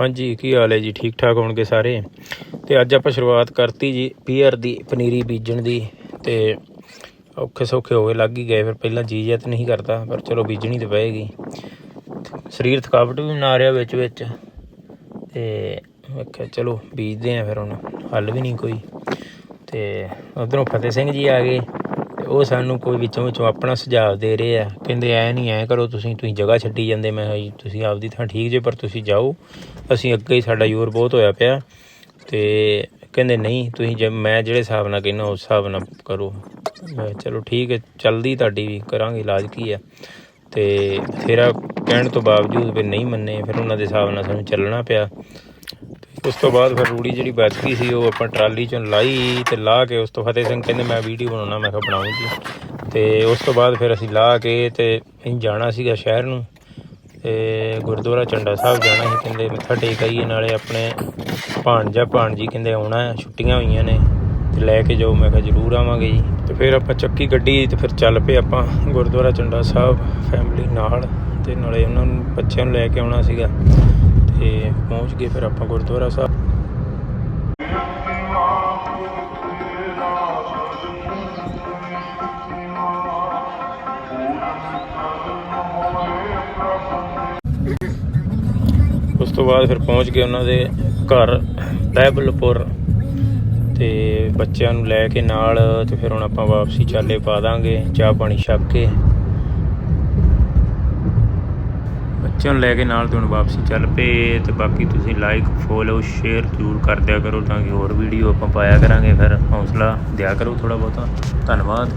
ਹਾਂਜੀ, ਕੀ ਹਾਲ ਹੈ ਜੀ? ਠੀਕ ਠਾਕ ਹੋਣਗੇ ਸਾਰੇ? ਤੇ ਅੱਜ ਆਪਾਂ ਸ਼ੁਰੂਆਤ ਕਰਤੀ ਜੀ ਪੀਅਰ ਦੀ, ਪਨੀਰੀ ਬੀਜਣ ਦੀ, ਤੇ ਔਖੇ ਸੌਖੇ ਹੋ ਗਏ ਲੱਗ ਹੀ ਗਏ। ਫਿਰ ਪਹਿਲਾਂ ਜੀ ਜਿਹਾ ਨਹੀਂ ਕਰਦਾ, ਪਰ ਚਲੋ ਬੀਜਣੀ ਤੇ ਪਏਗੀ। ਸਰੀਰ ਥਕਾਵਟ ਵੀ ਨਾ ਰਿਹਾ ਵਿੱਚ ਵਿੱਚ। ਤੇ ਮੈਂ ਚਲੋ ਬੀਜਦੇ ਆ ਫਿਰ ਹੁਣ, ਹੱਲ ਵੀ ਨਹੀਂ ਕੋਈ। ਤੇ ਉਧਰੋਂ ਫਤਿਹ ਸਿੰਘ ਜੀ ਆ ਗਏ। ਉਹ ਸਾਨੂੰ ਕੋਈ ਵਿੱਚੋਂ ਵਿੱਚੋਂ ਆਪਣਾ ਸੁਝਾਅ ਦੇ ਰਹੇ ਆ। ਕਹਿੰਦੇ, ਐ ਨਹੀਂ ਐ ਕਰੋ, ਤੁਸੀਂ ਤੁਸੀਂ ਜਗ੍ਹਾ ਛੱਡੀ ਜਾਂਦੇ। ਮੈਂ ਕਿਹਾ, ਜੀ, ਤੁਸੀਂ ਆਪਦੀ ਥਾਂ ਠੀਕ ਜੇ, ਪਰ ਤੁਸੀਂ ਜਾਓ। ਅਸੀਂ ਅੱਗੇ ਹੀ ਸਾਡਾ ਜ਼ੋਰ ਬਹੁਤ ਹੋਇਆ ਪਿਆ। ਤੇ ਕਹਿੰਦੇ, ਨਹੀਂ, ਤੁਸੀਂ ਜੇ, ਮੈਂ ਜਿਹੜੇ ਹਿਸਾਬ ਨਾਲ ਕਹਿੰਦਾ, ਉਸ ਹਿਸਾਬ ਨਾਲ ਕਰੋ। ਮੈਂ ਚਲੋ ਠੀਕ ਹੈ, ਚੱਲਦੀ ਤੁਹਾਡੀ ਵੀ, ਕਰਾਂਗੇ, ਇਲਾਜ ਕੀ ਆ? ਤੇ ਤੇਰਾ ਕਹਿਣ ਤੋਂ ਬਾਵਜੂਦ ਵੀ ਨਹੀਂ ਮੰਨੇ, ਫਿਰ ਉਹਨਾਂ ਦੇ ਹਿਸਾਬ ਨਾਲ ਸਾਨੂੰ ਚੱਲਣਾ ਪਿਆ। ਉਸ ਤੋਂ ਬਾਅਦ ਫਿਰ ਰੂੜੀ ਜਿਹੜੀ ਬਚ ਗਈ ਸੀ, ਉਹ ਆਪਾਂ ਟਰਾਲੀ ਚੋਂ ਲਾਈ ਤੇ ਲਾ ਕੇ ਉਸ ਤੋਂ ਫਤਿਹ ਸਿੰਘ ਕਹਿੰਦੇ ਮੈਂ ਵੀਡੀਓ ਬਣਾਉਣਾ, ਮੈਂ ਕਿਹਾ ਬਣਾਉਂ ਜੀ। ਤੇ ਉਸ ਤੋਂ ਬਾਅਦ ਫਿਰ ਅਸੀਂ ਲਾ ਕੇ ਤੇ ਅਸੀਂ ਜਾਣਾ ਸੀਗਾ ਸ਼ਹਿਰ ਨੂੰ ਤੇ ਗੁਰਦੁਆਰਾ ਚੰਡਾ ਸਾਹਿਬ ਜਾਣਾ ਸੀ, ਕਹਿੰਦੇ ਮੱਥਾ ਟੇਕ ਆਈਏ, ਨਾਲੇ ਆਪਣੇ ਭਾਣਜਾ ਭਾਣਜੀ ਕਹਿੰਦੇ ਆਉਣਾ ਹੈ ਛੁੱਟੀਆਂ ਹੋਈਆਂ ਨੇ ਤੇ ਲੈ ਕੇ ਜਾਓ, ਮੈਂ ਕਿਹਾ ਜ਼ਰੂਰ ਆਵਾਂਗੇ ਜੀ। ਤੇ ਫਿਰ ਆਪਾਂ ਚੱਕੀ ਗੱਡੀ ਤੇ ਫਿਰ ਚੱਲ ਪਏ ਆਪਾਂ ਗੁਰਦੁਆਰਾ ਚੰਡਾ ਸਾਹਿਬ ਫੈਮਿਲੀ ਨਾਲ ਤੇ ਨਾਲੇ ਉਹਨਾਂ ਨੂੰ ਬੱਚਿਆਂ ਨੂੰ ਲੈ ਕੇ ਆਉਣਾ ਸੀਗਾ। ਤੇ ਪਹੁੰਚ ਗਏ ਫਿਰ ਆਪਾਂ ਗੁਰਦੁਆਰਾ ਸਾਹਿਬ। ਉਸ ਤੋਂ ਬਾਅਦ ਫਿਰ ਪਹੁੰਚ ਗਏ ਉਹਨਾਂ ਦੇ ਘਰ, ਬਹਿਬਲਪੁਰ। ਤੇ ਬੱਚਿਆਂ ਨੂੰ ਲੈ ਕੇ ਨਾਲ ਤੇ ਫਿਰ ਹੁਣ ਆਪਾਂ ਵਾਪਸੀ ਚਾਲੇ ਪਾ ਦਾਂਗੇ, ਚਾਹ ਪਾਣੀ ਛਕ ਕੇ। ਬੱਚਿਆਂ ਨੂੰ ਲੈ ਕੇ ਨਾਲ ਤੇ ਹੁਣ ਵਾਪਸੀ ਚੱਲ ਪਏ ਤੇ ਬਾਕੀ ਤੁਸੀਂ ਲਾਈਕ ਫੋਲੋ ਸ਼ੇਅਰ ਜ਼ਰੂਰ ਕਰ ਦਿਆ ਕਰੋ ਤਾਂ ਕਿ ਹੋਰ ਵੀਡੀਓ ਆਪਾਂ ਪਾਇਆ ਕਰਾਂਗੇ। ਫਿਰ ਹੌਸਲਾ ਦਿਆ ਕਰੋ ਥੋੜਾ ਬਹੁਤਾ। ਧੰਨਵਾਦ।